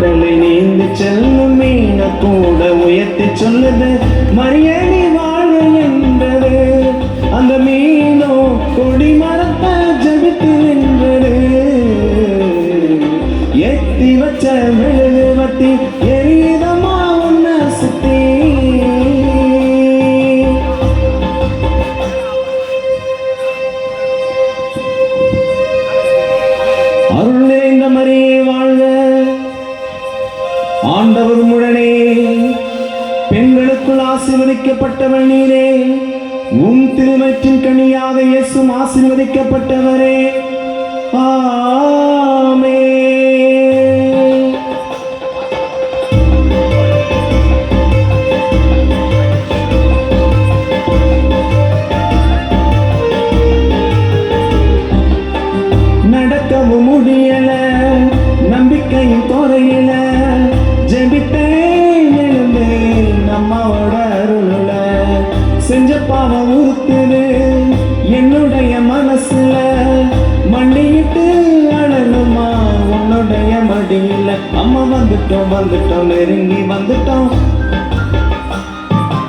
கடலை நீந்து செல்லும் மீன கூட உயர்த்தி சொல்லுது மரியணி வாழ என்றது அந்த மீனோ கொடி மரத்தை ஜபித்து நின்றது. எத்தி வச்ச மெழுகுவத்தி எரியுதமா உன்ன சுத்தி. அருள் நிறைந்த மரியே வாழ்க ஆண்டவர் முழனே பெண்களுக்குள் ஆசீர்வதிக்கப்பட்டவள் நீரே உம் திருமற்றின் கனியாக இயேசும் ஆசீர்வதிக்கப்பட்டவரே. ஆமே நடக்கவும் முடியல நம்பிக்கையும் குறையல செஞ்ச பாவம் உறுத்துது என்னுடைய மனசுல மண்டிட்டு அழலுமா? உன்னுடைய மடியில அம்மா வந்துட்டோம் வந்துட்டோம் நெருங்கி வந்துட்டோம்.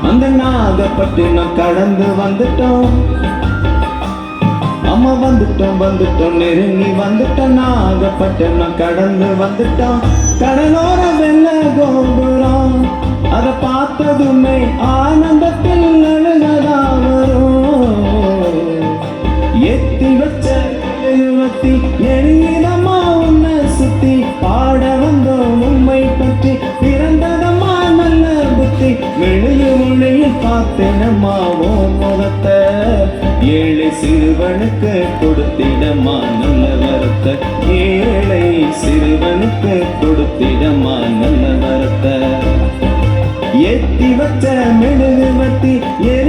அந்த நாகப்பட்டினம் கடந்து வந்துட்டோம். அம்மா வந்துட்டோம் வந்துட்டோம் நெருங்கி வந்துட்டோம். நாகப்பட்டினம் கடந்து வந்துட்டோம். கடலோர வெள்ள கோபுரம் அதை பார்த்ததுமே ஆனந்தத்தில் எத்தி வச்ச எழுவத்தி எரியிடமா உன்னை சுத்தி பாட வந்தோம் உண்மை பற்றி பிறந்ததம்மா நல்ல புத்தி. வெளிய மொழியில் பார்த்தேனம்மா ஓ முகத்தை. ஏழை சிறுவனுக்கு கொடுத்திடமா நல்ல வரத்த. ஏழை சிறுவனுக்கு கொடுத்திடமா நல்ல வரத்தை. எத்தி வச்ச மெழுகுவத்தி எரி